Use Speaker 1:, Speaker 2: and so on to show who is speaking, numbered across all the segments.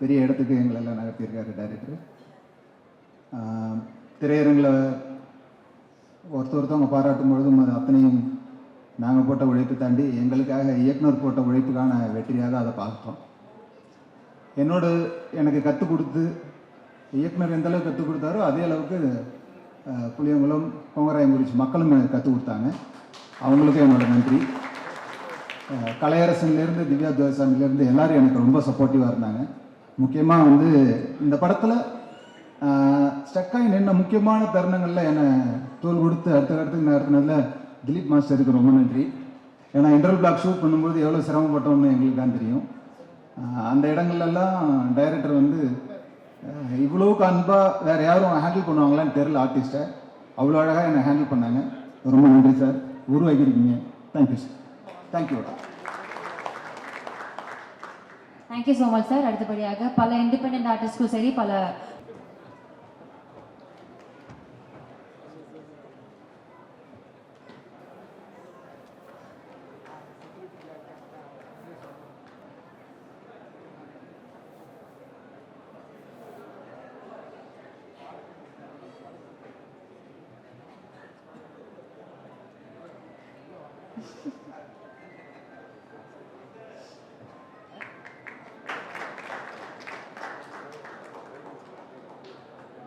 Speaker 1: பெரிய இடத்துக்கு எங்களெல்லாம் நகர்த்தியிருக்காரு டைரக்டர் திரையரங்கில் ஒருத்த ஒருத்தவங்க பாராட்டும் பொழுதும் அது அத்தனையும் நாங்கள் போட்ட உழைப்பு தாண்டி எங்களுக்காக இயக்குனர் போட்ட உழைப்புக்கான வெற்றியாக அதை பார்த்தோம். என்னோடு எனக்கு கற்றுக் கொடுத்து இயக்குனர் எந்த அளவுக்கு கற்றுக் கொடுத்தாரோ அதே அளவுக்கு புளியங்குளம் பொங்கராயங்குறிச்சி மக்களும் எனக்கு கற்றுக் கொடுத்தாங்க. அவங்களுக்கும் என்னோட நன்றி. கலையரசன்லேருந்து திவ்யா துவசாமிலேருந்து எல்லோரும் எனக்கு ரொம்ப சப்போர்ட்டிவாக இருந்தாங்க. முக்கியமாக வந்து இந்த படத்தில் ஸ்டக்காகி நின்ன முக்கியமான தருணங்களில் என்னை தோல் கொடுத்து அடுத்த இடத்துக்கு நடத்தினதில் திலீப் மாஸ்டருக்கு ரொம்ப நன்றி. ஏன்னா இன்டர்வல் பிளாக் ஷூட் பண்ணும்போது எவ்வளோ சிரமப்பட்டோம்னு எங்களுக்கு தான் தெரியும். அந்த இடங்கள்லாம் டைரக்டர் வந்து அஹ் அன்பாக வேறு யாரும் ஹேண்டில் பண்ணுவாங்களான்னு தெரில ஆர்டிஸ்ட்டை அவ்வளோ அழகாக என்னை ஹேண்டில் பண்ணாங்க. ரொம்ப நன்றி sir உருவாக்கியிருக்கீங்க. Thank you sir thank you
Speaker 2: thank you so much sir அடுத்தபடியாக பல இண்டிபெண்ட் ஆர்டிஸ்ட்க்கும் சரி பல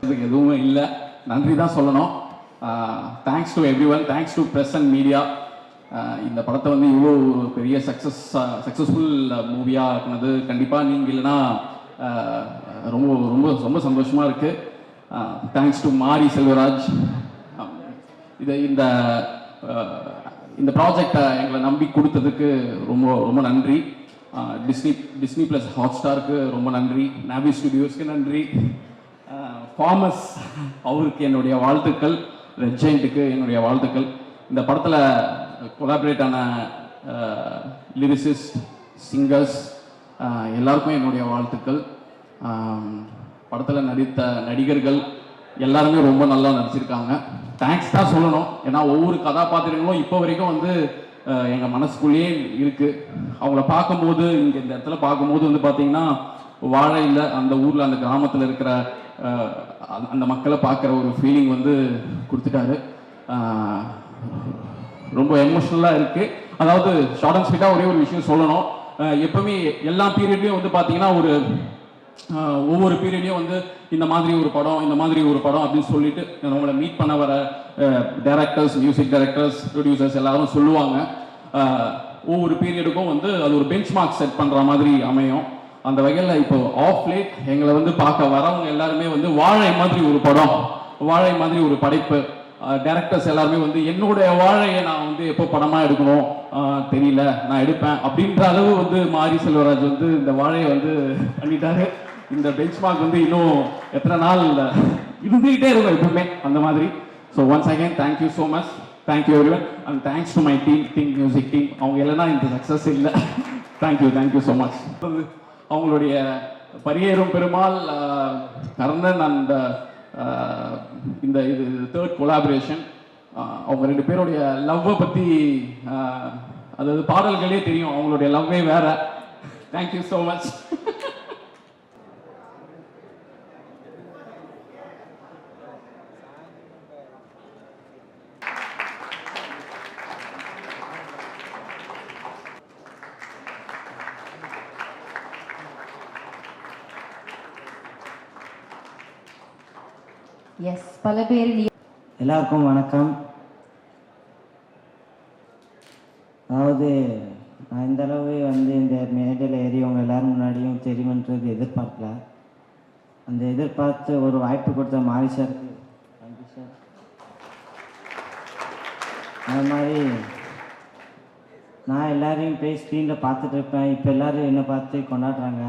Speaker 3: இதுக்கு எதுவுமே இல்லை. நன்றி தான் சொல்லணும். Thanks to everyone thanks to press and media இந்த படத்தை வந்து இவ்வளோ ஒரு பெரிய சக்ஸஸ் சக்ஸஸ்ஃபுல் மூவியாக இருக்குனது கண்டிப்பாக நீங்கள் இல்லைன்னா ரொம்ப ரொம்ப ரொம்ப சந்தோஷமாக இருக்குது தேங்க்ஸ் டு மாரி செல்வராஜ். இது இந்த இந்த ப்ராஜெக்டை எங்களை நம்பி கொடுத்ததுக்கு ரொம்ப ரொம்ப நன்றி. டிஸ்னி டிஸ்னி ப்ளஸ் ஹாட் ஸ்டாருக்கு ரொம்ப நன்றி. நாபி ஸ்டுடியோஸ்க்கு நன்றி. ஃபாமஸ் அவருக்கு என்னுடைய வாழ்த்துக்கள். ரெஜெண்ட்டுக்கு என்னுடைய வாழ்த்துக்கள். இந்த படத்தில் கொலாபரேட் ஆன லிரிசிஸ்ட் சிங்கர்ஸ் எல்லாருக்கும் என்னுடைய வாழ்த்துக்கள். படத்தில் நடித்த நடிகர்கள் எல்லாருமே ரொம்ப நல்லா நடிச்சிருக்காங்க. தேங்க்ஸ் தான் சொல்லணும். ஏன்னா ஒவ்வொரு கதாபாத்திரங்களும் இப்போ வரைக்கும் வந்து எங்கள் மனசுக்குள்ளேயே இருக்குது அவங்கள பார்க்கும்போது இங்கே இந்த இடத்துல பார்க்கும்போது வந்து பார்த்தீங்கன்னா இல்லை அந்த ஊரில் அந்த கிராமத்தில் இருக்கிற அந்த- மக்களை பார்க்குற ஒரு ஃபீலிங் வந்து கொடுத்துட்டாரு. ரொம்ப எமோஷ்னலாக இருக்குது அதாவது ஷார்ட் அண்ட் ஸ்வீட்டாக ஒரே ஒரு விஷயம் சொல்லணும். எப்பவுமே எல்லா பீரியட்லையும் வந்து பார்த்தீங்கன்னா ஒரு ஒவ்வொரு பீரியட்லையும் வந்து இந்த மாதிரி ஒரு படம் இந்த மாதிரி ஒரு படம் அப்படின்னு சொல்லிட்டு நம்மளை மீட் பண்ண வர டேரக்டர்ஸ் மியூசிக் டைரக்டர்ஸ் ப்ரொடியூசர்ஸ் எல்லாரும் சொல்லுவாங்க. ஒவ்வொரு பீரியடுக்கும் வந்து அது ஒரு பெஞ்ச் மார்க் செட் பண்ணுற மாதிரி அமையும். அந்த வகையில் இப்போ ஆஃப் லேட் எங்களை வந்து பார்க்க வரவங்க எல்லாருமே வந்து வாழை மாதிரி ஒரு படம் வாழை மாதிரி ஒரு படைப்பு. டேரக்டர்ஸ் எல்லாருமே வந்து என்னுடைய வாழையை நான் வந்து எப்போ படமாக எடுக்கணும்? தெரியல நான் எடுப்பேன் அப்படின்ற அளவு வந்து மாரி செல்வராஜ் வந்து இந்த வாழையை வந்து பண்ணிட்டாரு. இந்த பெஞ்ச் மார்க் வந்து இன்னும் எத்தனை நாள் இருந்துகிட்டே இருக்கும் எப்பவுமே அந்த மாதிரி. So once again thank you so much thank you everyone and thanks to my team Think Music team அவங்க இல்லைன்னா இந்த சக்ஸஸ் இல்லை. தேங்க்யூ தேங்க்யூ ஸோ மச் அவங்களுடைய பரியேறும் பெருமாள் கர்ணன் அந்த இந்த இது தேர்ட் கொலாபரேஷன் அவங்க ரெண்டு பேருடைய லவ்வை பற்றி அதாவது பாடல்களே தெரியும். அவங்களுடைய லவ்வே வேற. தேங்க்யூ ஸோ மச்
Speaker 2: எஸ் பல பேர்
Speaker 4: எல்லாருக்கும் வணக்கம். அதாவது நான் இந்த அளவு வந்து இந்த மேடையில் ஏறியவங்க எல்லாரும் முன்னாடியும் தெரியுமன்றது எதிர்பார்க்கல. அந்த எதிர்பார்த்து ஒரு வாய்ப்பு கொடுத்த மாரி சார் நன்றி சார். அது மாதிரி நான் எல்லாரையும் போய் ஸ்க்ரீனில் பார்த்துட்டு இருப்பேன். இப்போ எல்லாரும் என்னை பார்த்து கொண்டாடுறாங்க.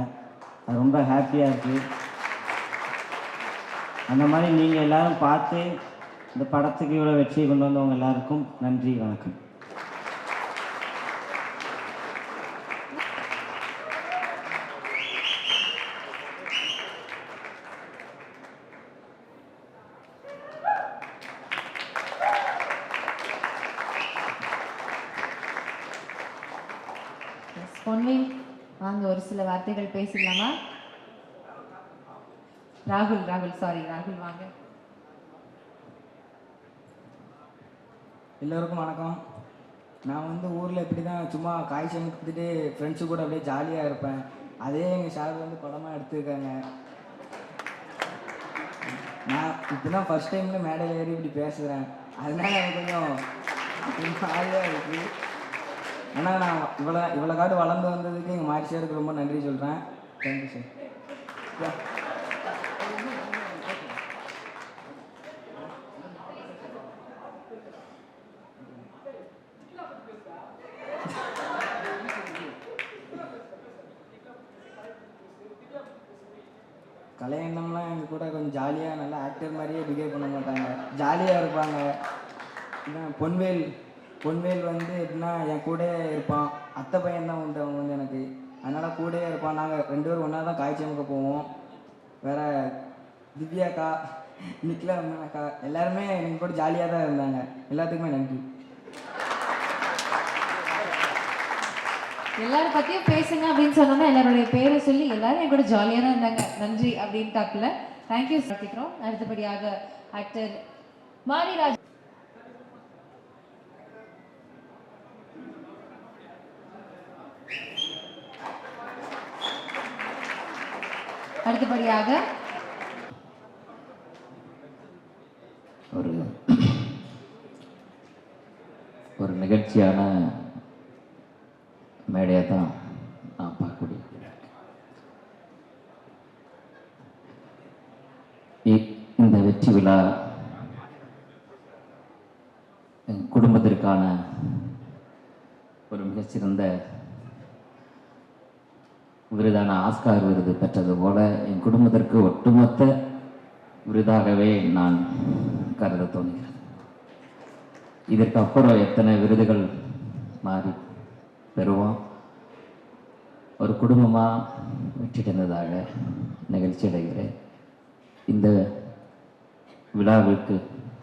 Speaker 4: அது ரொம்ப ஹாப்பியாக இருக்குது அந்த மாதிரி நீங்கள் எல்லாரும் பார்த்து இந்த படத்துக்கு இவ்வளோ வெற்றியை கொண்டு வந்தவங்க எல்லாருக்கும் நன்றி வணக்கம்.
Speaker 2: பொன்வேல் வாங்க ஒரு சில வார்த்தைகள் பேசிடலாமா? ராகுல் ராகுல் சாரி ராகுல் வாங்க.
Speaker 5: எல்லோருக்கும் வணக்கம். நான் வந்து ஊரில் இப்படி தான் சும்மா காய் சமைத்துட்டு ஃப்ரெண்ட்ஸு கூட அப்படியே ஜாலியாக இருப்பேன். அதே எங்கள் சார் வந்து படமாக எடுத்துருக்காங்க. நான் இப்போ தான் ஃபஸ்ட் டைமில் மேடையில் ஏறி இப்படி பேசுகிறேன் அதனால எனக்கு கொஞ்சம் ஜாலியாக இருக்குது ஆனால் நான் இவ்வளோ இவ்வளோ காடு வளர்ந்து வந்ததுக்கு எங்கள் மாரி சாருக்கு ரொம்ப நன்றி சொல்கிறேன் தேங்க்யூ சார் கலையண்டம்லாம் எங்கள் கூட கொஞ்சம் ஜாலியாக நல்லா ஆக்டர் மாதிரியே பிஹேவ் பண்ண மாட்டாங்க. ஜாலியாக இருப்பாங்க. இதான் பொன்வேல் பொன்வேல் வந்து எப்படின்னா என் கூட இருப்பான். அத்தை பையன் தான் உண்டு அவன் வந்து எனக்கு. அதனால் கூடயே இருப்பான். நாங்கள் ரெண்டு பேரும் ஒன்றா தான் காய்ச்சமுக்க போவோம். வேற திவ்யாக்கா நிக்கிலா அக்கா எல்லாருமே எங்கள் கூட ஜாலியாக தான் இருந்தாங்க. எல்லாத்துக்குமே நன்றி.
Speaker 2: எல்லாரும் பத்தியும் பேசுங்க அப்படின்னு சொன்னோம்னா எல்லாருடைய பேரை சொல்லி எல்லாரும் என் கூட ஜாலியாக தான் இருந்தாங்க. நன்றி அப்படின்ட்டாப்புல. தேங்க்யூ பார்த்துக்கிறோம் அடுத்தபடியாக ஆக்டர் மாரிராஜ். அடுத்தபடியாக
Speaker 6: ஒரு ஒரு நிகழ்ச்சியான மேடையை தான் நான் பார்க்கக்கூடிய இந்த வெற்றி விழா என் குடும்பத்திற்கான ஒரு மிகச்சிறந்த விருதான ஆஸ்கார் விருது பெற்றது போல என் குடும்பத்திற்கு ஒட்டுமொத்த விருதாகவே நான் கருத தோணுகிறது இதற்கு அப்புறம் எத்தனை விருதுகள் மாறி பெறுவோம்? ஒரு குடும்பமாக வெற்றி நிகழ்ச்சி அடைகிறேன் இந்த விழாவிற்கு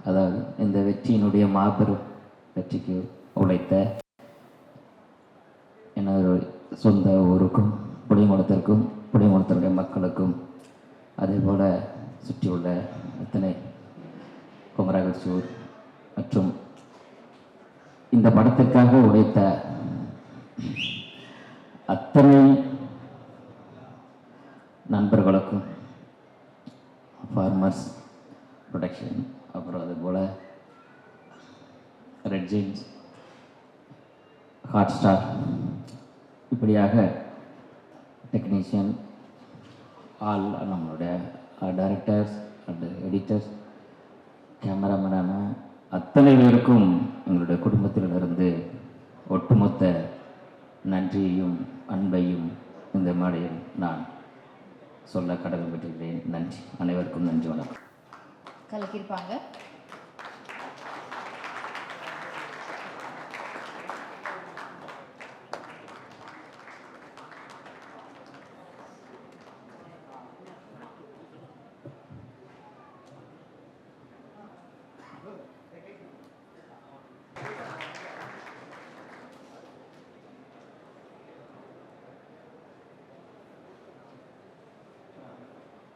Speaker 6: அதாவது இந்த வெற்றியினுடைய மாபெரும் வெற்றிக்கு உழைத்த எனது சொந்த ஊருக்கும் புளியங்குளத்திற்கும் புளியங்குளத்தினுடைய மக்களுக்கும் அதே போல் சுற்றியுள்ள அத்தனை குமரகசூர் மற்றும் இந்த படத்திற்காக உழைத்த அத்தனை நண்பர்களுக்கும் ஃபார்மர்ஸ் ப்ரொடக்ஷன் அப்புறம் அதுபோல் ரெட் ஜெயின்ஸ் ஹாட் ஸ்டார் இப்படியாக டெக்னீஷியன் ஆல் நம்மளுடைய டைரக்டர்ஸ் அண்டு எடிட்டர்ஸ் கேமராமேனான அத்தனை பேருக்கும் எங்களுடைய குடும்பத்திலிருந்து ஒட்டுமொத்த நன்றியையும் அன்பையும் இந்த மேடையில் நான் சொல்ல கடமைப்பட்டிருக்கிறேன். நன்றி. அனைவருக்கும் நன்றி வணக்கம்.
Speaker 2: கலக்கியிருப்பாங்க.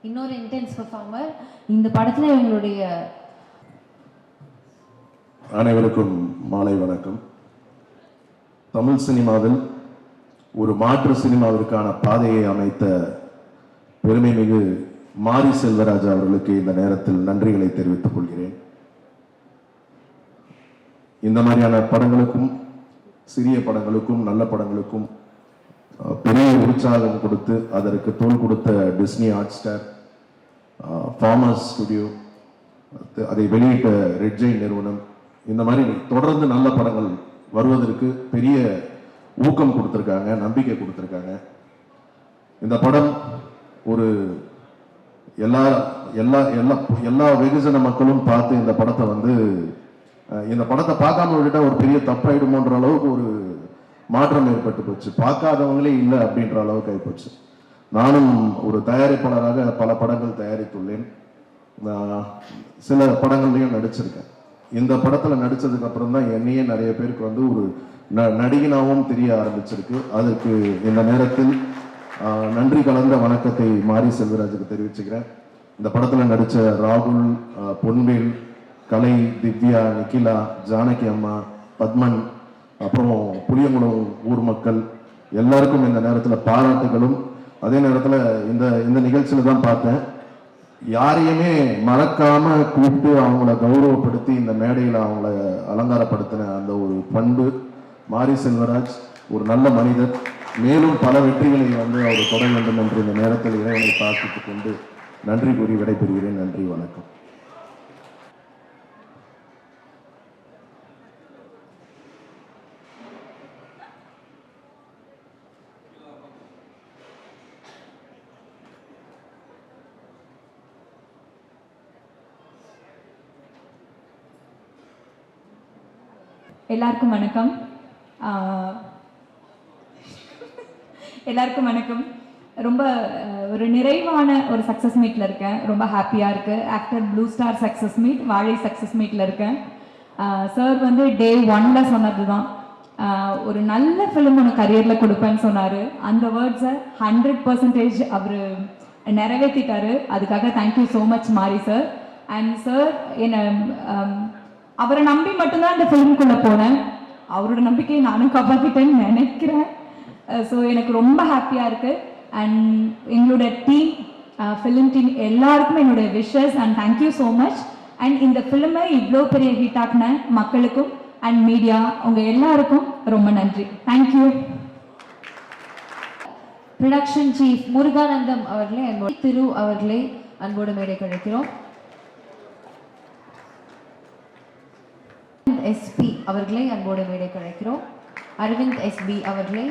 Speaker 2: இன்னொரு இன்டென்ஸ் பெர்ஃபார்மர் இந்த படத்துல இவங்களுடைய
Speaker 7: அனைவருக்கும் மாலை வணக்கம். தமிழ் சினிமாவில் ஒரு மாற்று சினிமாவிற்கான பாதையை அமைத்த பெருமை மிகு மாரி செல்வராஜ் அவர்களுக்கு இந்த நேரத்தில் நன்றிகளை தெரிவித்துக் கொள்கிறேன். இந்த மாதிரியான படங்களுக்கும் சிறிய படங்களுக்கும் நல்ல படங்களுக்கும் அஹ், பெரிய உற்சாகம் கொடுத்து அதற்கு தோல் கொடுத்த Disney Hotstar farmers studio அதை வெளியிட்ட ரெட்ஜை நிறுவனம். இந்த மாதிரி தொடர்ந்து நல்ல படங்கள் வருவதற்கு பெரிய ஊக்கம் கொடுத்துருக்காங்க நம்பிக்கை கொடுத்துருக்காங்க. இந்த படம் ஒரு எல்லா எல்லா எல்லா எல்லா வெகுஜன மக்களும் பார்த்து இந்த படத்தை வந்து இந்த படத்தை பார்க்காம விட்டுட்டா ஒரு பெரிய தப்பாயிடுமோன்ற அளவுக்கு ஒரு மாற்றம் ஏற்பட்டு போச்சு. பார்க்காதவங்களே இல்லை அப்படின்ற அளவுக்கு ஆகிப்போச்சு நானும் ஒரு தயாரிப்பாளராக பல படங்கள் தயாரித்துள்ளேன். நான் சில படங்கள்லையும் நடிச்சிருக்கேன். இந்த படத்தில் நடித்ததுக்கு அப்புறம் தான் என்னையே நிறைய பேருக்கு வந்து ஒரு ந- நடிகனாகவும் தெரிய ஆரம்பிச்சிருக்கு. அதுக்கு இந்த நேரத்தில் நன்றி கலந்த வணக்கத்தை மாரி செல்வராஜுக்கு தெரிவிச்சுக்கிறேன். இந்த படத்தில் நடித்த ராகுல் பொன்வேல் கலை திவ்யா நிக்கிலா ஜானகி அம்மா பத்மன் அப்புறம் புளியங்குளம் ஊர் மக்கள் எல்லாருக்கும் இந்த நேரத்தில் பாராட்டுகளும் அதே நேரத்தில் இந்த இந்த நிகழ்ச்சியில் தான் பார்த்தேன். யாரையுமே மறக்காம கூப்பிட்டு அவங்கள கௌரவப்படுத்தி இந்த மேடையில் அவங்கள அலங்காரப்படுத்தின அந்த ஒரு பண்பு மாரி செல்வராஜ் ஒரு நல்ல மனிதர். மேலும் பல வெற்றிகளை வந்து அவர் தொட வேண்டும் என்று இந்த நேரத்தில் இறைவனை பார்த்துட்டு கொண்டு நன்றி கூறி விடைபெறுகிறேன். நன்றி வணக்கம்.
Speaker 8: எல்லாருக்கும் வணக்கம். எல்லாருக்கும் வணக்கம். ரொம்ப ஒரு நிறைவான ஒரு சக்ஸஸ் மீட்டில் இருக்கேன். ரொம்ப ஹாப்பியாக இருக்கு. Actor Blue Star success meet Vaazhai success மீட்டில் இருக்கேன். சார் வந்து டே ஒன்ல சொன்னது தான் ஒரு நல்ல ஃபிலிம் ஒன்று கரியரில் கொடுப்பேன்னு சொன்னார். அந்த வேர்ட்ஸை ஹண்ட்ரட் பர்சன்டேஜ் அவர் நிறைவேற்றிட்டாரு அதுக்காக thank you so much Mari sir and sir என்னை அவரை நம்பி மட்டும்தான் இந்த ஃபிலிம்குள்ளே போனேன். அவரோட நம்பிக்கையை நானும் காப்பாற்றிட்டேன்னு நினைக்கிறேன். ஸோ எனக்கு ரொம்ப ஹாப்பியாக இருக்குது அண்ட் எங்களோட டீம் ஃபிலிம் டீம் எல்லாருக்கும் என்னோட wishes and thank you so much and இந்த ஃபிலிமை இவ்வளோ பெரிய ஹிட் ஆக்கின மக்களுக்கும் அண்ட் மீடியா உங்கள் எல்லாருக்கும் ரொம்ப நன்றி. தேங்க்யூ
Speaker 2: ப்ரொடக்ஷன் சீஃப் முருகானந்தம் அவர்களே அன்போடு திரு அவர்களை அன்போடு மேடை கழிக்கிறோம் எஸ்பி அவர்களை அன்போடு மேடை கழைக்கிறோம் அரவிந்த் எஸ்பி அவர்களை.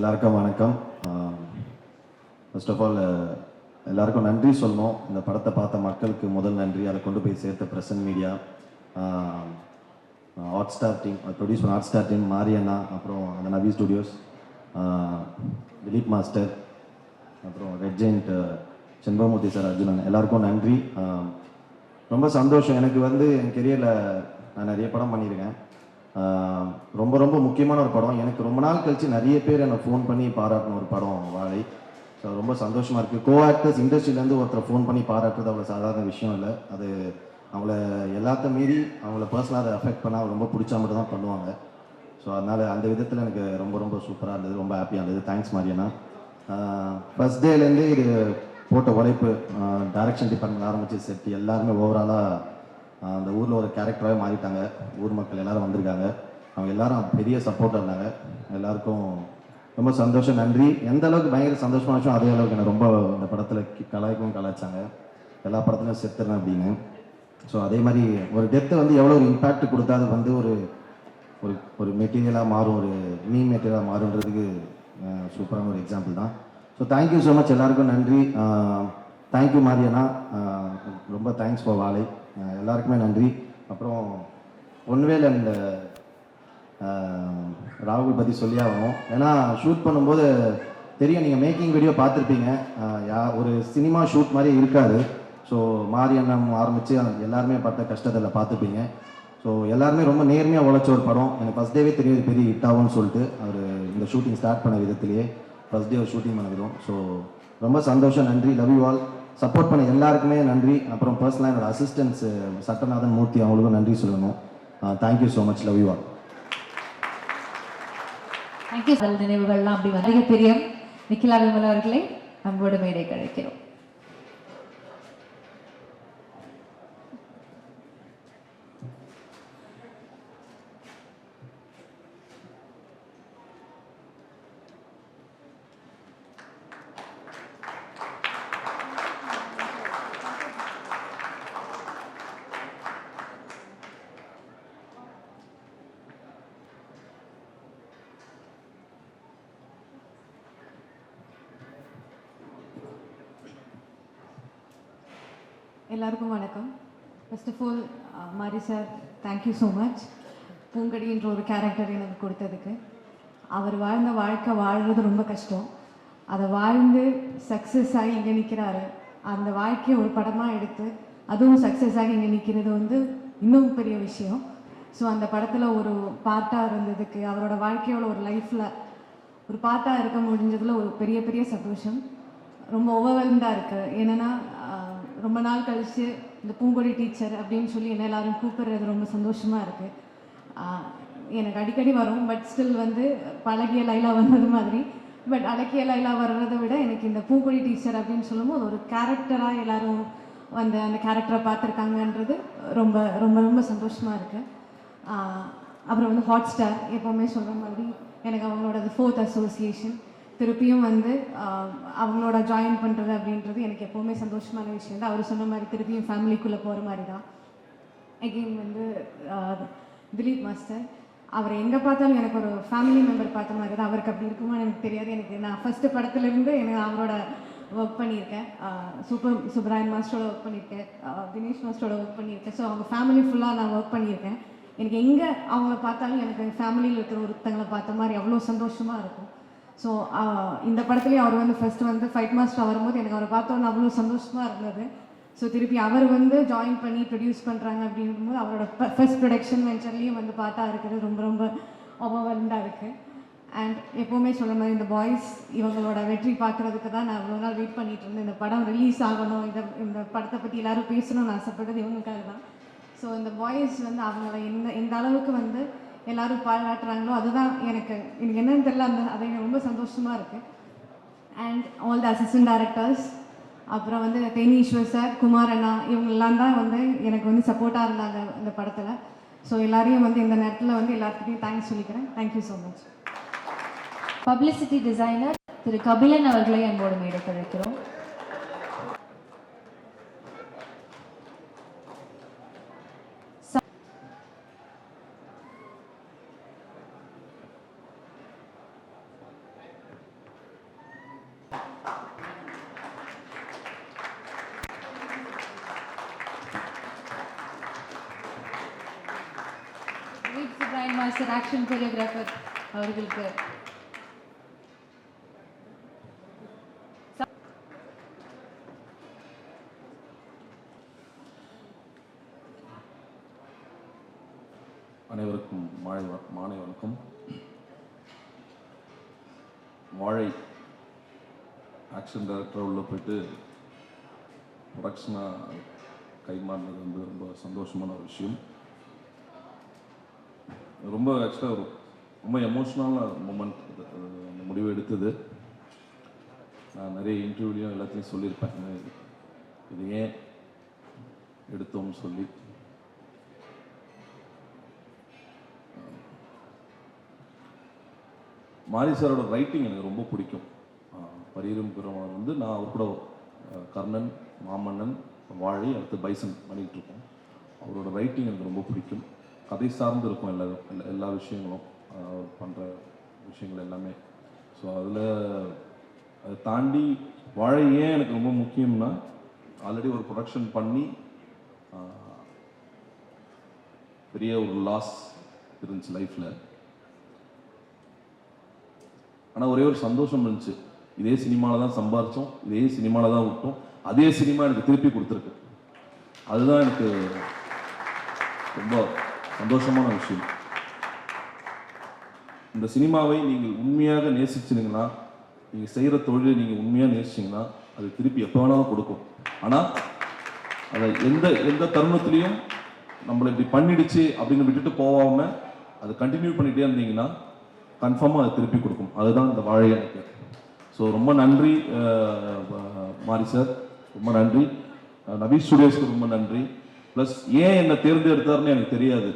Speaker 9: எல்லாருக்கும் வணக்கம். ஃபர்ஸ்ட் ஆஃப் ஆல் எல்லாருக்கும் நன்றி சொல்லணும். இந்த படத்தை பார்த்த மக்களுக்கு முதல் நன்றி. அதை கொண்டு போய் சேர்த்த present media Hotstar team produce Hotstar team மாரியண்ணா அப்புறம் அந்த நபி ஸ்டுடியோஸ் திலீப் மாஸ்டர் அப்புறம் Red Giant Shenbagamoorthy sir Arjunan எல்லாருக்கும் நன்றி. ரொம்ப சந்தோஷம். எனக்கு வந்து என் கெரியரில் நான் நிறைய படம் பண்ணியிருக்கேன். ரொம்ப ரொம்ப முக்கியமான ஒரு படம். எனக்கு ரொம்ப நாள் கழிச்சு நிறைய பேர் என்னை ஃபோன் பண்ணி பாராட்டின ஒரு படம் வாழை ஸோ ரொம்ப சந்தோஷமாக இருக்குது கோ ஆக்டர்ஸ் இண்டஸ்ட்ரியிலேருந்து ஒருத்தர் ஃபோன் பண்ணி பாராட்டுறது அவ்வளோ சாதாரண விஷயம் இல்லை. அது அவங்கள எல்லாத்த மீறி அவங்கள பர்சனலாக அதை அஃபெக்ட் பண்ணால் ரொம்ப பிடிச்சா மட்டும் தான் பண்ணுவாங்க. ஸோ அதனால் அந்த விதத்தில் எனக்கு ரொம்ப ரொம்ப சூப்பராக இருந்தது. ரொம்ப ஹாப்பியாக இருந்தது. தேங்க்ஸ் மாரியண்ணா ஃபர்ஸ்ட் டேலேருந்து இது போட்ட உழைப்பு டைரக்ஷன் டிபார்ட்மெண்ட் ஆரம்பித்து செட் எல்லாருமே ஓவராலாக அந்த ஊரில் ஒரு கேரக்டராகவே மாறிட்டாங்க. ஊர் மக்கள் எல்லாரும் வந்திருக்காங்க. அவங்க எல்லாரும் பெரிய சப்போர்ட்டாக இருந்தாங்க. எல்லாருக்கும் ரொம்ப சந்தோஷம் நன்றி. எந்த அளவுக்கு பயங்கர சந்தோஷமா இருந்துச்சோ அதே அளவுக்கு என்ன ரொம்ப இந்த படத்தில் கலாய்க்கும் கலாய்ச்சாங்க. எல்லா படத்துலையும் செத்துறேன் அப்படின்னு. ஸோ அதே மாதிரி ஒரு டெத்தை வந்து எவ்வளோ ஒரு இம்பேக்ட் கொடுத்தா அது வந்து ஒரு ஒரு ஒரு மெட்டீரியலாக மாறும் ஒரு மீ மெட்டீரியலாக மாறுன்றதுக்கு சூப்பரான ஒரு எக்ஸாம்பிள் தான். ஸோ தேங்க்யூ ஸோ மச் எல்லாருக்கும் நன்றி. தேங்க்யூ மாரியண்ணா ரொம்ப தேங்க்ஸ் ஃபார் வாலை எல்லாருக்குமே நன்றி. அப்புறம் ஒன்வேல் அண்ட் ராகுல் பற்றி சொல்லி ஆகணும். ஏன்னா ஷூட் பண்ணும்போது தெரியும் நீங்கள் மேக்கிங் வீடியோ பார்த்துருப்பீங்க. யா ஒரு சினிமா ஷூட் மாதிரி இருக்காது. ஸோ மாரியண்ணம் ஆரம்பித்து எல்லாருமே பட்ட கஷ்டத்தில் பார்த்துப்பீங்க ஸோ எல்லாருமே ரொம்ப நேர்மையாக உழைச்ச ஒரு படம். எனக்கு ஃபஸ்ட் டேவே தெரியும் பெரிய ஹிட் ஆகும்னு சொல்லிட்டு. அவர் இந்த ஷூட்டிங் ஸ்டார்ட் பண்ண விதத்திலேயே ஃபஸ்ட் டே ஒரு ஷூட்டிங் பண்ண விதம். ஸோ ரொம்ப சந்தோஷம் நன்றி லவ் யூ ஆல் சப்போர்ட் பண்ண எல்லாருக்குமே நன்றி. அப்புறம் பர்சனலாக என்னோட அசிஸ்டன்ஸ் சட்டநாதன் மூர்த்தி அவங்களுக்கும் நன்றி சொல்லணும். Thank you so much love you all
Speaker 10: thank you நினைவுகள்லாம் அப்படி வந்து பெரிய நிக்கிலா விமலா அவர்களை நம்மளோட மேடை கழிக்கிறோம் எல்லாருக்கும் வணக்கம் first of all Bharathi sir thank you so much பூங்கடின்ற ஒரு கேரக்டர் எனக்கு கொடுத்ததுக்கு. அவர் வாழ்ந்த வாழ்க்கை வாழ்கிறது ரொம்ப கஷ்டம். அதை வாழ்ந்து சக்ஸஸ் ஆகி இங்கே நிற்கிறாரு அந்த வாழ்க்கையை ஒரு படமாக எடுத்து அதுவும் சக்ஸஸ் ஆகி இங்கே நிற்கிறது வந்து இன்னும் பெரிய விஷயம். ஸோ அந்த படத்தில் ஒரு பார்ட்டாக இருந்ததுக்கு அவரோட வாழ்க்கையோட ஒரு லைஃப்பில் ஒரு பார்ட்டாக இருக்க முடிஞ்சதில் ஒரு பெரிய பெரிய சந்தோஷம். ரொம்ப ஓவர்வெல்ம்டாக இருக்குது என்னென்னா ரொம்ப நாள் கழித்து இந்த பூங்கொடி டீச்சர் அப்படின்னு சொல்லி என்ன எல்லாரும் கூப்பிடுறது ரொம்ப சந்தோஷமாக இருக்குது எனக்கு அடிக்கடி வரும் பட் ஸ்டில் வந்து பழகிய லைலா வந்தது மாதிரி. பட் அழகிய லைலா வர்றதை விட எனக்கு இந்த பூங்கொடி டீச்சர் அப்படின்னு சொல்லும்போது ஒரு கேரக்டராக எல்லாரும் வந்து அந்த கேரக்டரை பார்த்துருக்காங்கன்றது ரொம்ப ரொம்ப ரொம்ப சந்தோஷமாக இருக்குது அப்புறம் வந்து ஹாட் ஸ்டார் எப்போவுமே சொல்கிற மாதிரி எனக்கு அவங்களோட ஃபோர்த் அசோசியேஷன் திருப்பியும் வந்து அவங்களோட ஜாயின் பண்ணுறது அப்படின்றது எனக்கு எப்போவுமே சந்தோஷமான விஷயம் தான் அவர் சொன்ன மாதிரி திருப்பியும் ஃபேமிலிக்குள்ளே போகிற மாதிரி தான் அகெயின் வந்து திலீப் மாஸ்டர் அவர் எங்கே பார்த்தாலும் எனக்கு ஒரு ஃபேமிலி மெம்பர் பார்த்த மாதிரி தான் அவருக்கு அப்படி இருக்குமா எனக்கு தெரியாது. எனக்கு நான் ஃபஸ்ட்டு படத்துலேருந்து எனக்கு அவரோட ஒர்க் பண்ணியிருக்கேன். சூப்பர் சுப்ராயன் மாஸ்டரோட ஒர்க் பண்ணியிருக்கேன். தினேஷ் மாஸ்டரோட ஒர்க் பண்ணியிருக்கேன். ஸோ அவங்க ஃபேமிலி ஃபுல்லாக நான் ஒர்க் பண்ணியிருக்கேன். எனக்கு எங்கே அவங்கள பார்த்தாலும் எனக்கு ஃபேமிலியில் இருக்கிற ஒருத்தங்களை பார்த்த மாதிரி அவ்வளோ சந்தோஷமாக இருக்கும். ஸோ uh, இந்த படத்துலேயும் அவர் வந்து ஃபர்ஸ்ட் வந்து ஃபைட் மாஸ்டர் வரும்போது எனக்கு அவரை பார்த்தோன்னு அவ்வளோ சந்தோஷமாக இருந்தது. ஸோ திருப்பி அவர் வந்து ஜாயின் பண்ணி ப்ரொடியூஸ் பண்ணுறாங்க அப்படிங்கும்போது அவரோட ஃபர்ஸ்ட் ப்ரொடக்ஷன் வெஞ்சர்லேயும் வந்து பார்த்தா இருக்கிறது ரொம்ப ரொம்ப ஓவர்வெல்டாக இருக்குது அண்ட் எப்போவுமே சொல்கிற மாதிரி இந்த பாய்ஸ் இவங்களோட வெற்றி பார்க்குறதுக்கு தான் நான் இவ்வளோ நாள் வெயிட் பண்ணிகிட்டு இருந்தேன். இந்த படம் ரிலீஸ் ஆகணும். இந்த இந்த படத்தை பற்றி எல்லாரும் பேசணும்னு ஆசைப்பட்டது இவங்களுக்காக தான். ஸோ இந்த பாய்ஸ் வந்து அவங்கள எந்த எந்த அளவுக்கு வந்து எல்லாரும் பாராட்டுறாங்களோ அதுதான் எனக்கு எனக்கு என்னன்னு தெரியல அந்த அது எனக்கு ரொம்ப சந்தோஷமாக இருக்குது and all the assistant directors அப்புறம் வந்து தேனீஸ்வர் சார் குமார் அண்ணா இவங்கெல்லாம் தான் வந்து எனக்கு வந்து சப்போர்ட்டாக இருந்தாங்க இந்த படத்தில். ஸோ எல்லாரையும் வந்து இந்த நேரத்தில் வந்து எல்லாத்துக்கிட்டையும் தேங்க்ஸ் சொல்லிக்கிறேன். Thank you so much
Speaker 2: publicity designer திரு கபிலன் அவர்களை அன்போடு மேடை கழிக்கிறோம்
Speaker 10: பிரைன் மாஸ்டர் ஆக்ஷன் கொரியோகிராஃபர் அவர்களுக்கு
Speaker 11: அனைவருக்கும் மாலை மாலை வணக்கம் வாழை ஆக்ஷன் டைரக்டராக உள்ளே போயிட்டு ப்ரொடக்ஷனாக கைமாறினது வந்து ரொம்ப சந்தோஷமான ஒரு விஷயம். ரொம்ப ஆக்சுவலாக ஒரு ரொம்ப எமோஷ்னலான மூமெண்ட் அந்த முடிவு எடுத்தது. நான் நிறைய இன்டர்வியூலையும் எல்லாத்தையும் சொல்லியிருப்பேன். இது- இது ஏன் எடுத்தோம்னு சொல்லி. மாரி சாரோட ரைட்டிங் எனக்கு ரொம்ப பிடிக்கும். பரீரும் பெருமாள் வந்து நான் அவர் கூட கர்ணன் மாமன்னன் வாழை அடுத்து பைசன் பண்ணிகிட்ருக்கோம் அவரோட ரைட்டிங் எனக்கு ரொம்ப பிடிக்கும். கதை சார்ந்து இருக்கும் எல்லா எல்லா விஷயங்களும். பண்ணுற விஷயங்கள் எல்லாமே. ஸோ அதில் அதை தாண்டி வாழை ஏன் எனக்கு ரொம்ப முக்கியம்னா ஆல்ரெடி ஒரு ப்ரொடக்ஷன் பண்ணி பெரிய ஒரு லாஸ் இருந்துச்சு லைஃப்பில் ஆனால் ஒரே ஒரு சந்தோஷம் இருந்துச்சு. இதே சினிமாவில் தான் சம்பாரித்தோம் இதே சினிமாவில் தான் விட்டோம் அதே சினிமா எனக்கு திருப்பி கொடுத்துருக்கு. அதுதான் எனக்கு ரொம்ப சந்தோஷமான விஷயம். இந்த சினிமாவை நீங்கள் உண்மையாக நேசிச்சிருங்கன்னா நீங்கள் செய்கிற தொழிலை நீங்கள் உண்மையாக நேசிச்சிங்கன்னா அது திருப்பி எப்போ வேணாலும் கொடுக்கும். ஆனால் அதை எந்த எந்த தருணத்துலையும் நம்மளை இப்படி பண்ணிடுச்சு அப்படின்னு விட்டுட்டு போகாமல் அதை கண்டினியூ பண்ணிகிட்டே இருந்தீங்கன்னா கன்ஃபார்மாக அதை திருப்பி கொடுக்கும். அதுதான் இந்த வாழை எனக்கு ஸோ ரொம்ப நன்றி மாரி சார் ரொம்ப நன்றி. அஹ், ஸ்டுடியோஸ்க்கு ரொம்ப நன்றி. ப்ளஸ் ஏன் என்னை தேர்ந்தெடுத்தாருன்னு எனக்கு தெரியாது.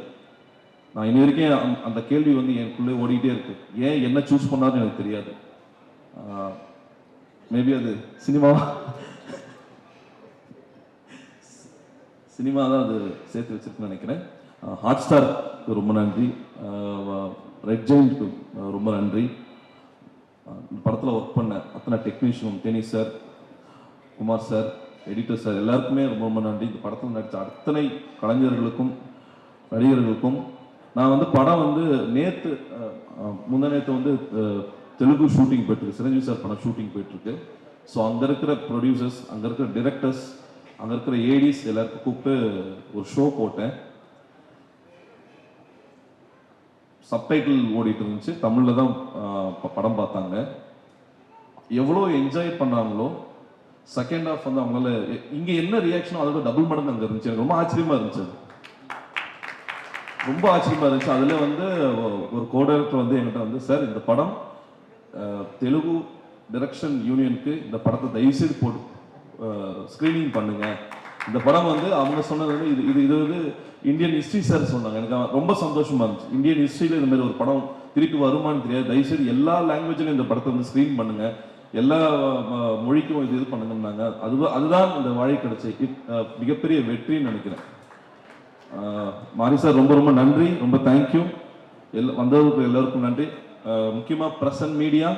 Speaker 11: நான் இனி வரைக்கும் அந்த- அந்த கேள்வி வந்து எனக்குள்ளே ஓடிக்கிட்டே இருக்கு. ஏன் என்ன சூஸ் பண்ணாருன்னு எனக்கு தெரியாது. மேபி அது சினிமாவா சினிமா தான் அது சேர்த்து வச்சிருக்குன்னு நினைக்கிறேன். ஹாட் ஸ்டாருக்கு ரொம்ப நன்றி. ரெட் ஜெயின்ட்க்கு ரொம்ப நன்றி. இந்த படத்தில் ஒர்க் பண்ண அத்தனை technician Theni sir Kumar sir editor sir எல்லாருக்குமே ரொம்ப ரொம்ப நன்றி. இந்த படத்தில் நடித்த அத்தனை கலைஞர்களுக்கும் நடிகர்களுக்கும் நான் வந்து படம் வந்து நேற்று முந்த நேற்று வந்து தெலுங்கு ஷூட்டிங் போயிட்டுருக்கு சிரஞ்சீவி சார் படம் ஷூட்டிங் போயிட்டுருக்கு ஸோ அங்கே இருக்கிற ப்ரொடியூசர்ஸ் அங்கே இருக்கிற டிரெக்டர்ஸ் அங்கே இருக்கிற ஏடிஸ் எல்லாருக்கும் கூப்பிட்டு ஒரு ஷோ போட்டேன். சப்டைட்டில் ஓடிட்டு இருந்துச்சு. தமிழில் தான் ப- படம் பார்த்தாங்க. எவ்வளோ என்ஜாய் பண்ணாங்களோ செகண்ட் ஹாஃப் வந்து அவங்களால இங்கே என்ன ரியாக்ஷனோ அதோட டபுள் மடங்கு அங்கே இருந்துச்சு. எனக்கு ரொம்ப ஆச்சரியமா இருந்துச்சு ரொம்ப ஆச்சரியமாக இருந்துச்சு. அதில் வந்து ஒரு கோடைரக்டர் வந்து என்கிட்ட வந்து சார் இந்த படம் தெலுங்கு டிரெக்ஷன் யூனியனுக்கு இந்த படத்தை தயவுசெய்து போட்டு ஸ்க்ரீனிங் பண்ணுங்க. இந்த படம் வந்து அவங்க சொன்னது வந்து இது இது இது வந்து இந்தியன் ஹிஸ்ட்ரி சார் சொன்னாங்க. எனக்கு ரொம்ப சந்தோஷமாக இருந்துச்சு. இந்தியன் ஹிஸ்ட்ரியில் இந்த மாதிரி ஒரு படம் திருப்பி வருமான்னு தெரியாது. தயவுசெய்து எல்லா லாங்குவேஜிலும் இந்த படத்தை வந்து ஸ்க்ரீன் பண்ணுங்க. எல்லா மொழிக்கும் இது இது பண்ணுங்கன்னாங்க. அது அதுதான் இந்த வாழை கிடைச்சி மிகப்பெரிய வெற்றின்னு நினைக்கிறேன். மாரி சார் ரொம்ப ரொம்ப நன்றி. ரொம்ப தேங்க்யூ எல்லா வந்ததுக்கு எல்லாருக்கும் நன்றி. முக்கியமாக முக்கியமா அண்ட் மீடியா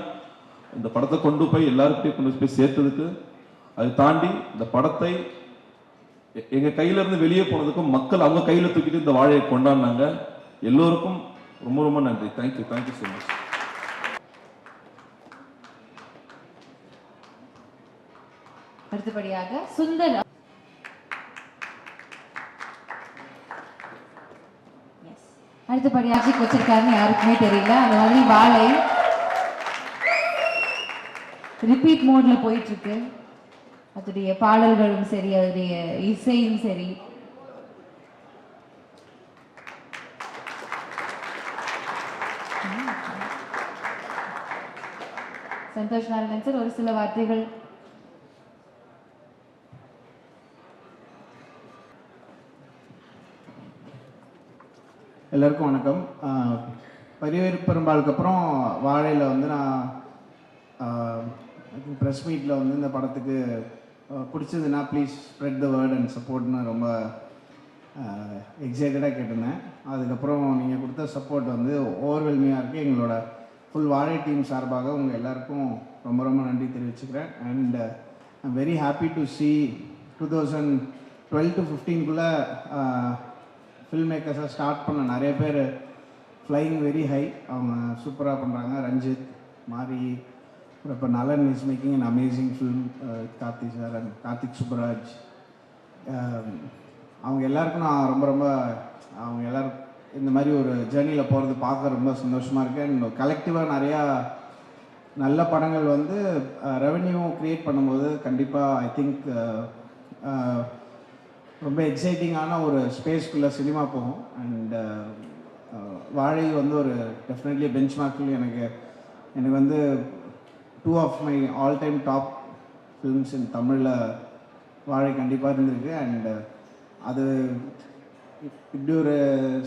Speaker 11: இந்த படத்தை கொண்டு போய் எல்லாருக்கிட்டையும் கொண்டு போய் சேர்த்ததுக்கு அதை தாண்டி இந்த படத்தை எங்கள் எங்க கையில இருந்து வெளியே போனதுக்கும் மக்கள் அவங்க கையில தூக்கிட்டு இந்த வாழையை கொண்டாடினாங்க. எல்லோருக்கும் ரொம்ப ரொம்ப நன்றி. தேங்க்யூ தேங்க்யூ ஸோ மச்
Speaker 2: அடுத்தபடியாக சுந்தர் அடுத்தபடி அடுத்தபடியாக வச்சிருக்காருன்னு யாருக்குமே தெரியல. அந்த மாதிரி வாழை ரிப்பீட் மோட்ல போயிட்டு இருக்கு அதோடைய பாடல்களும் சரி அதோடைய இசையும் சரி. சந்தோஷ் நாராயணன் சார் ஒரு சில வார்த்தைகள்
Speaker 12: எல்லாருக்கும் வணக்கம். பரிவேறு பெரும்பாலுக்கு அப்புறம் வாழையில் வந்து நான் ப்ரெஸ் மீட்டில் வந்து இந்த படத்துக்கு பிடிச்சதுன்னா please spread the word and சப்போர்ட்னு ரொம்ப எக்ஸைட்டடாக கேட்டிருந்தேன். அதுக்கப்புறம் நீங்கள் கொடுத்த சப்போர்ட் வந்து ஓவர்வெல்மியாக இருக்குது எங்களோட ஃபுல் வாழை டீம் சார்பாக உங்கள் எல்லாருக்கும் ரொம்ப ரொம்ப நன்றி தெரிவிச்சுக்கிறேன். And I'm very happy to see two thousand twelve to ஃபிஃப்டீன்குள்ளே film மேக்கர்ஸாக ஸ்டார்ட் பண்ண நிறைய பேர் ஃப்ளைங் வெரி ஹை அவங்க சூப்பராக பண்ணுறாங்க ரஞ்சித் மாரி இப்போ Nalan is making an amazing film Karthik sir and Karthik Subbaraj. அவங்க எல்லாருக்கும் நான் ரொம்ப ரொம்ப அவங்க எல்லாரும் இந்த மாதிரி ஒரு ஜேர்னியில் போகிறது பார்க்க ரொம்ப சந்தோஷமாக இருக்கேன் அண்ட் கலெக்டிவாக நிறையா நல்ல படங்கள் வந்து ரெவென்யூ க்ரியேட் பண்ணும்போது கண்டிப்பாக ஐ திங்க் ரொம்ப எக்ஸைட்டிங்கான ஒரு ஸ்பேஸ்க்குள்ளே சினிமா போகும் அண்ட் வாழை வந்து ஒரு டெஃபினெட்லி பெஞ்ச் மார்க்கில் எனக்கு எனக்கு வந்து two of my all time top films in தமிழில் வாழை கண்டிப்பாக இருந்திருக்கு. அண்டு uh, அது இப்படி ஒரு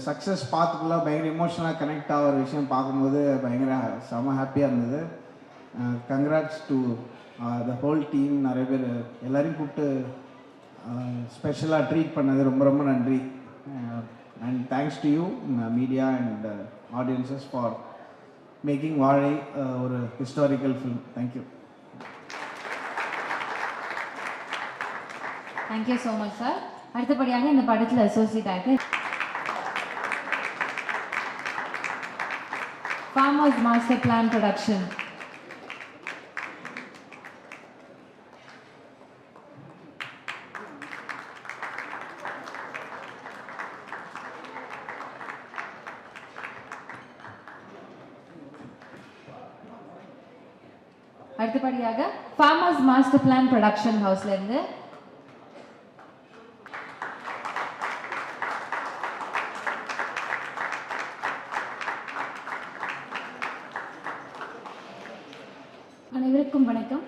Speaker 12: சக்ஸஸ் பார்த்துக்குள்ள பயங்கர எமோஷனலாக கனெக்ட் ஆகிற விஷயம் பார்க்கும்போது பயங்கர செம ஹாப்பியாக இருந்தது. Congrats to the whole team நிறைய பேர் எல்லோரையும் கூப்பிட்டு ஸ்பெஷலாக ட்ரீட் பண்ணது ரொம்ப ரொம்ப நன்றி. And thanks to you media and audiences for making Vaazhai ஒரு historical film thank you
Speaker 2: thank you so much sir அடுத்தபடியாக இந்த படத்தில் அசோசியேட் ஆகிட்டு ஃபார்மர்ஸ் மாஸ்டர் பிளான் ப்ரொடக்ஷன் அடுத்தபடியாக ஃபார்மர்ஸ் மாஸ்டர் பிளான் ப்ரொடக்ஷன் ஹவுஸ்ல இருந்து.
Speaker 13: அனைவருக்கும் வணக்கம்.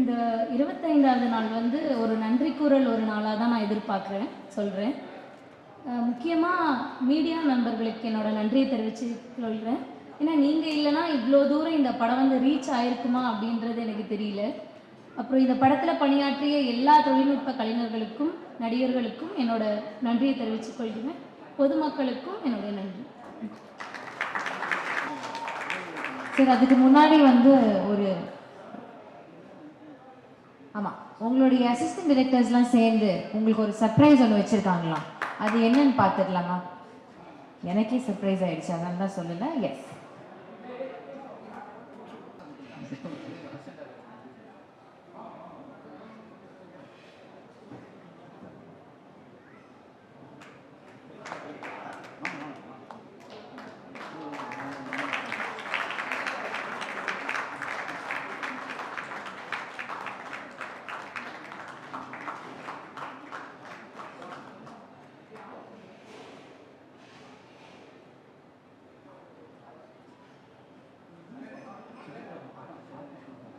Speaker 13: இந்த இருபத்தைந்தாவது நாள் வந்து ஒரு நன்றி கூறல் ஒரு நாளாக தான் நான் எதிர்பார்க்குறேன் சொல்கிறேன் முக்கியமாக மீடியா நண்பர்களுக்கு என்னோட நன்றியை தெரிவித்து சொல்கிறேன் ஏன்னா நீங்கள் இல்லைன்னா இவ்வளோ தூரம் இந்த படம் வந்து ரீச் ஆயிருக்குமா அப்படின்றது எனக்கு தெரியல. அப்புறம் இந்த படத்தில் பணியாற்றிய எல்லா தொழில்நுட்ப கலைஞர்களுக்கும் நடிகர்களுக்கும் என்னோட நன்றியை தெரிவித்துக் கொள்கிறேன். பொதுமக்களுக்கும் என்னுடைய நன்றி.
Speaker 2: சார் அதுக்கு முன்னாடி வந்து ஒரு ஆமாம் உங்களுடைய அசிஸ்டன்ட் டிரெக்டர்ஸ்லாம் சேர்ந்து உங்களுக்கு ஒரு சர்ப்ரைஸ் ஒன்று வச்சுருக்காங்களாம் அது என்னன்னு பார்த்துடலாமா எனக்கே சர்ப்ரைஸ் ஆயிடுச்சு அதனால தான் சொல்லலை. எஸ்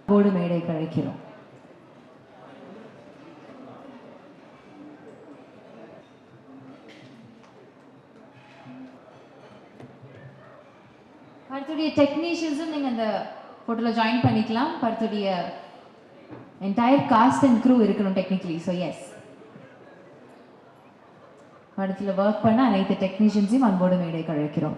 Speaker 2: போர்டு மேடை கழிக்கிறோம் படத்துடைய டெக்னீஷியன்ஸும் நீங்கள் அந்த ஃபோட்டோவில் ஜாயின் பண்ணிக்கலாம். படத்துடைய என்டையர் காஸ்ட் அண்ட் க்ரூ இருக்கணும் டெக்னிக்கலி ஸோ எஸ் படத்தில் ஒர்க் பண்ண அனைத்து டெக்னீஷியன்ஸையும் அன்போடு மேடை கழிக்கிறோம்